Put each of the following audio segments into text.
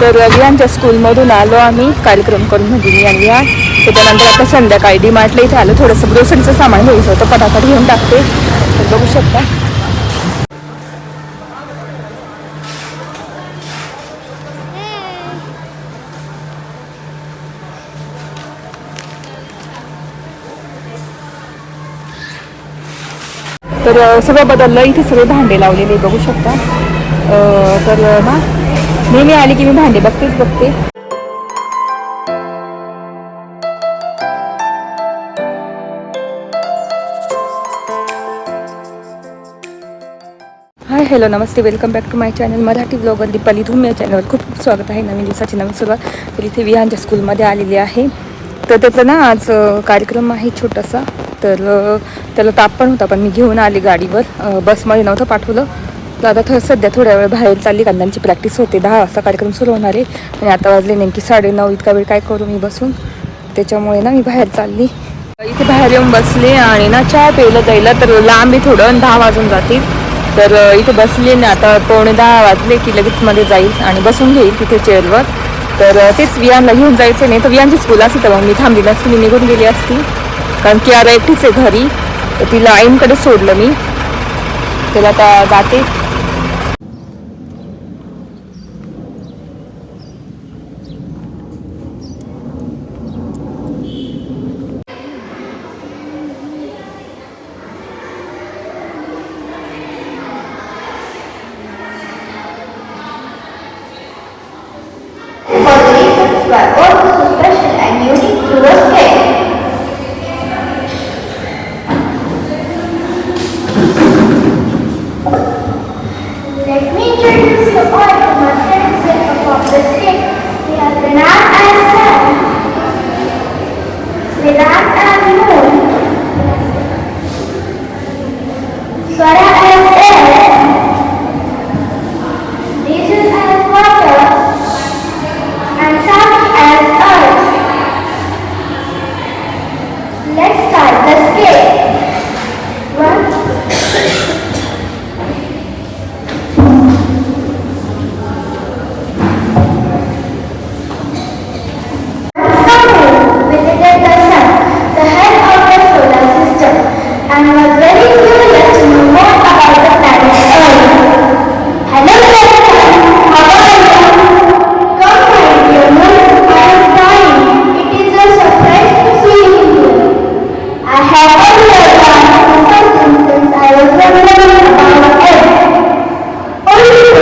तर यांच्या स्कूलमधून आलो आम्ही कार्यक्रम करून म्हणजे मी आणि त्याच्यानंतर आता संध्याकाळी डी मार्टला इथे आलो. थोडंसं ग्रोसरीचं सामान घ्यायचं होतं पटापट घेऊन टाकते. तर बघू शकता. तर सगळं बदललं इथे सगळे भांडे लावलेले बघू शकता. तर ना नेहमी आली की मी भांडे बघतेच बघते. Hi hello Namaste. Welcome back to my channel Marathi blogger Deepali Dhoom या चॅनलवर खूप खूप स्वागत आहे नवीन दिवसाची नवीन सुरुवात. तर इथे विहानच्या स्कूलमध्ये आलेली आहे तर त्याचा ना आज कार्यक्रम आहे छोटासा. तर त्याला ताप पण होता पण मी घेऊन आली गाडीवर. बसमध्ये नव्हतं पाठवलं. तर आता थोडं सध्या थोड्या वेळ बाहेर चालली कारण प्रॅक्टिस होते. दहा वाजता कार्यक्रम सुरू होणार आहे. आणि आता वाजले नेमकी साडेनऊ. इतका वेळ काय करू मी बसून? त्याच्यामुळे ना मी बाहेर चालली. इथे बाहेर येऊन बसले आणि ना चहा प्यायला जायला तर लांब आहे थोडं आणि दहा वाजून जातील. तर इथे बसले ना आता पावणे दहा वाजले की लगेच मध्ये जाईल आणि बसून घेईल तिथे चेअरवर तर तेच वियानला घेऊन जायचं नाही तर वियानची स्कूल असती तर मग मी थांबली नसती मी निघून गेली असती. कारण की आता एकटीच आहे घरी. तर तिला आईंकडे सोडलं मी. तर आता जाते. children see the the are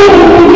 Thank you.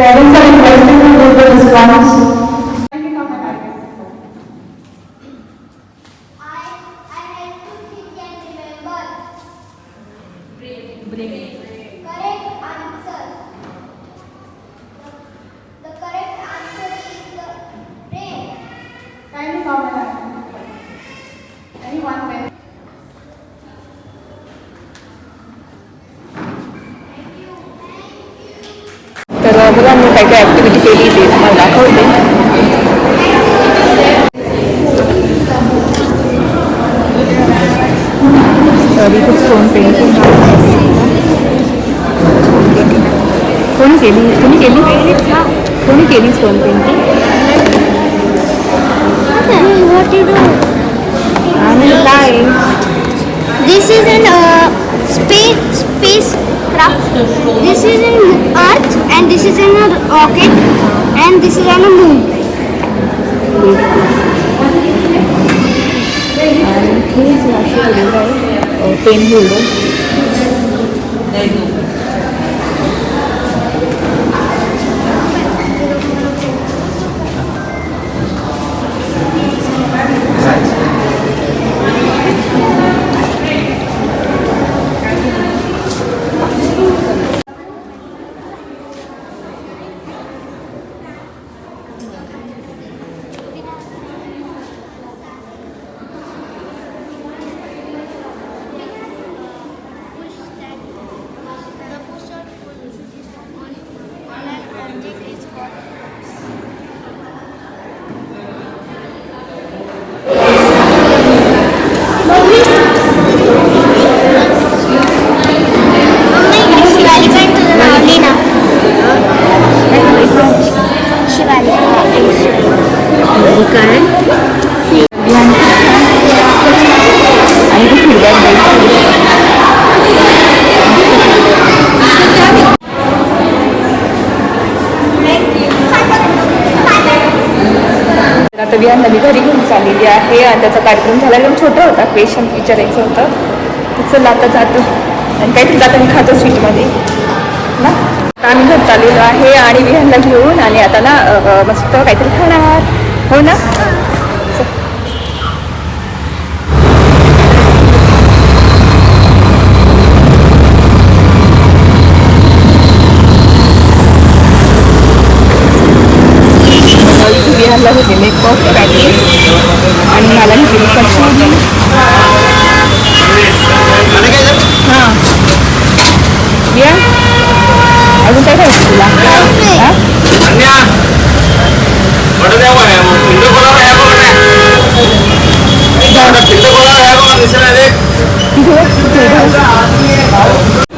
Parents are requested to give the response. मुलांनी काय काय ॲक्टिव्हिटी केली ते तुम्हाला दाखवते. स्टोन पेंटिंग कोणी केली? कोणी केली? कोणी केली स्टोन पेंटिंग आणि काय? This is an space space aircraft. This is an Earth and this is in a rocket and this is on a moon. And he is a pen holder. तर आता विहान मी घरी घेऊन चाललेली आहे. आणि त्याचा कार्यक्रम झाला. एकदम छोटा होता. क्वेश्चन विचारायचं होतं. तिचं आता जातो. आणि काहीतरी मी खातो स्वीटमध्ये. ना? आम्ही घर चाललेलो आहे आणि विहानला घेऊन आणि आता ना मस्त काहीतरी खाणार. हो ना? विहारला होते मेकअप पॅकेज आणि मला घेतली कचोरी हां. विहान अजून काय खायचं तुला? हां? या या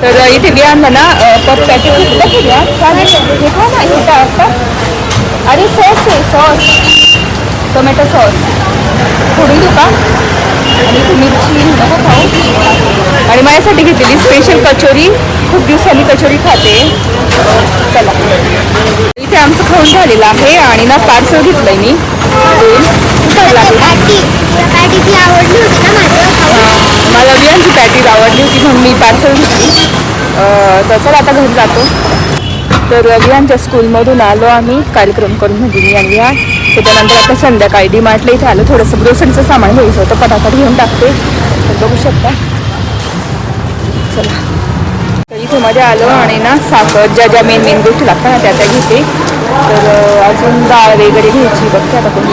तर इथे विहानला ना अ, पप पॅकेज घेतलं की विहान चालेल हे खा ना हे काय असतं अरे सॉस आहे टोमॅटो सॉस. थोडी का? आणि मिरची नको खाऊ. आणि माझ्यासाठी घेतलेली स्पेशल कचोरी. खूप दिवसांनी कचोरी खाते. चला. इथे आमचं खाऊन झालेलं आहे आणि ना पार्सल मी. पॅटी पॅटी होती ना माझ्या? मला बियांची पॅटीज आवडली होती म्हणून मी पार्सल घेतली. तर चला आता घरी जातो. तर विहानच्या स्कूलमधून आलो आम्ही. कार्यक्रम करून म्हणजे मी आणि विहान त्याच्यानंतर आता संध्याकाळी डी मार्टला इथे आलो. थोडंसं ग्रोसरीचं सामान घ्यायचं होतं. पटापट घेऊन टाकते. तर बघू शकता. चला. तर इथे मध्ये आलो आणि ना साखर ज्या ज्या मेन मेन गोष्टी लागतात ना त्या त्या घेते. तर अजून डाळ वगैरे घ्यायची बघते आता कोणती.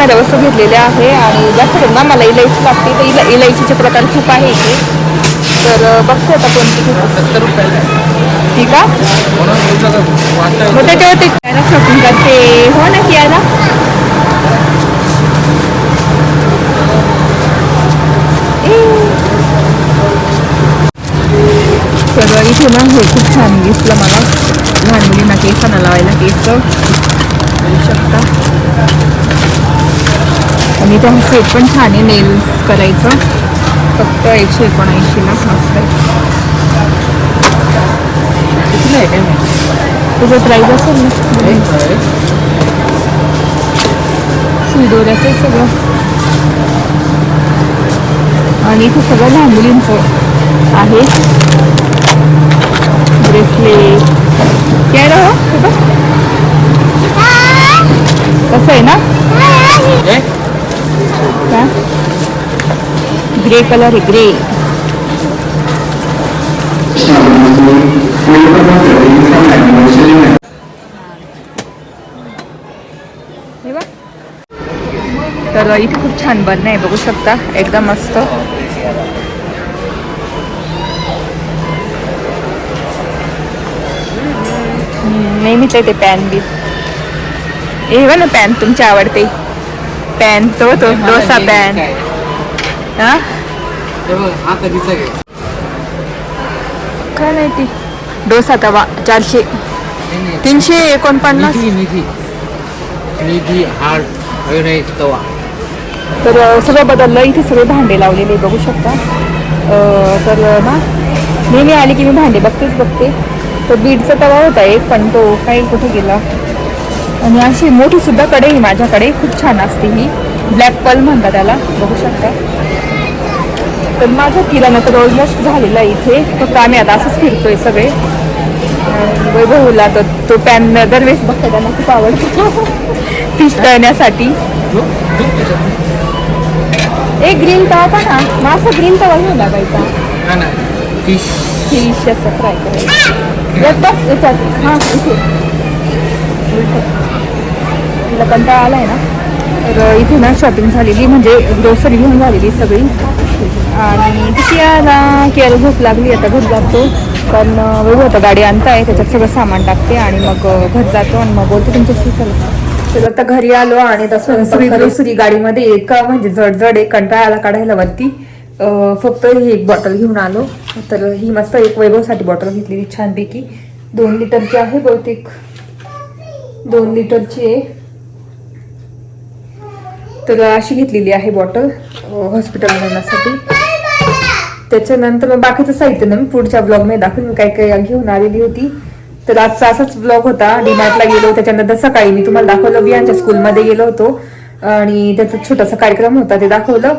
लागणाऱ्या वस्तू घेतलेल्या आहे आणि जास्त करून ना मला इलायची लागते. तर इला इलायचीचे प्रकार खूप आहे इथे. तर बघते आता कोणती सत्तर ठीक आहे? मग त्याच्यावरती काय शॉपिंग करते. हो ना कियारा तर इथे ना हे खूप छान दिसलं मला. लहान मुलींना केसांना लावायला केस. शकता. आणि त्या सेट पण छान आहे नेल करायचं. फक्त एकशे एकोणऐंशीला मस्त आहे? तुझं प्राईज असेल ना? आहे सगळं. आणि इथे सगळं लहान मुलींचं आहे. ब्रेसलेट काय राह हे? कसं आहे ना? Grey colour grey. इथे खूप छान बन आहे, बघू शकता. एकदम मस्त. नेहमीच ते पॅन बी. हे बघ ना पॅन, तुमची आवडते. पॅन तो तो डोसा पॅन? हा? हे बघ, हा कधीचा घे काय माहिती डोसा तवा चारशे. तीनशे एकोणपन्नास. निधी निधी. निधी हार्ड अयोनाईज तवा. तर सगळं बदललं. इथे सगळे भांडे लावलेले बघू शकता. तर ना नेहमी आली की मी भांडे बघतेच बघते. तर बीडचा तवा होता एक पण तो काही कुठे गेला. आणि अशी मोठी सुद्धा कढई आहे माझ्याकडे. खूप छान असते ही. ब्लॅक पल म्हणतात त्याला. बघू शकता. तर माझा किराणा तर ऑलमोस्ट झालेला आहे इथे. फक्त आम्ही आता असंच फिरतोय सगळे. वैभवला तर तो पॅन दरवेळेस बघता त्यांना खूप आवडतो. फिश तळण्यासाठी एक ग्रीन तवा ना. मग असं ग्रीन तवा घेऊन लागायचा हा फिश. फिश असं फ्राय करायचं. बस याच्यात. हां इथे. उलटं. तिला कंटाळा आलाय ना. तर इथे ना शॉपिंग झालेली म्हणजे ग्रोसरी घेऊन झालेली सगळी. आणि कियाला कियाला झोप लागली आता घर जातो. पण बघू आता गाडी आणताय त्याच्यात सगळं सामान टाकते आणि मग घर जातो आणि मग बोलते तुमच्याशी चला. तर आता घरी आलो आणि तसं सगळी ग्रोसरी गाडीमध्ये एका म्हणजे जड जड एक कंटाळा आला काढायला वरती. फक्त ही एक बॉटल घेऊन आलो. तर ही मस्त एक वैभवसाठी बॉटल घेतलेली छानपैकी. दोन लिटरची आहे बहुतेक. दोन लिटरची आहे. तर अशी घेतलेली आहे बॉटल हॉस्पिटल नेण्यासाठी त्याच्यानंतर मग बाकीचं साहित्य ना मी पुढच्या ब्लॉगमध्ये दाखवेन. मी काय काय घेऊन आलेली होती. तर आजचा असाच ब्लॉग होता. डीमार्टला गेलो त्याच्यानंतर सकाळी मी तुम्हाला दाखवलं वियांच्या स्कूलमध्ये गेलो होतो. आणि त्याचा छोटासा कार्यक्रम होता ते दाखवलं.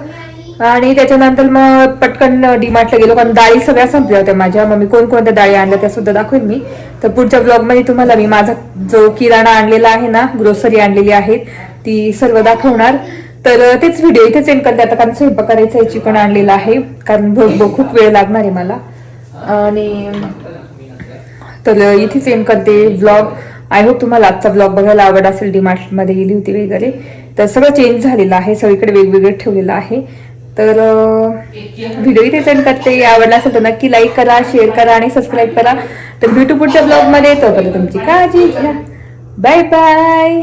आणि त्याच्यानंतर मग पटकन डीमार्टला गेलो. कारण डाळी सगळ्या संपल्या होत्या माझ्या. मग मी कोणकोणत्या डाळी आणल्या त्या सुद्धा दाखवेन मी. तर पुढच्या ब्लॉगमध्ये तुम्हाला मी माझा जो किराणा आणलेला आहे ना ग्रोसरी आणलेली आहे ती सर्व दाखवणार. तर तेच व्हिडिओ इथेच एंड करते. आता कारण स्वयंपाक करायचा आहे चिकन आणलेला आहे. कारण भरपूर खूप वेळ लागणार आहे मला. आणि तर इथेच एंड करते व्लॉग आय होप तुम्हाला आजचा व्लॉग बघायला आवड असेल. डिमार्टमध्ये गेली होती वगैरे. तर सगळं चेंज झालेलं आहे. सगळीकडे वेगवेगळे ठेवलेलं आहे. तर व्हिडिओ इथेच एंड करते. आवडला असेल तर नक्की लाईक करा शेअर करा आणि सबस्क्राईब करा. तर भेटू पुढच्या ब्लॉगमध्ये मध्ये. तुमची काळजी घ्या. Bye bye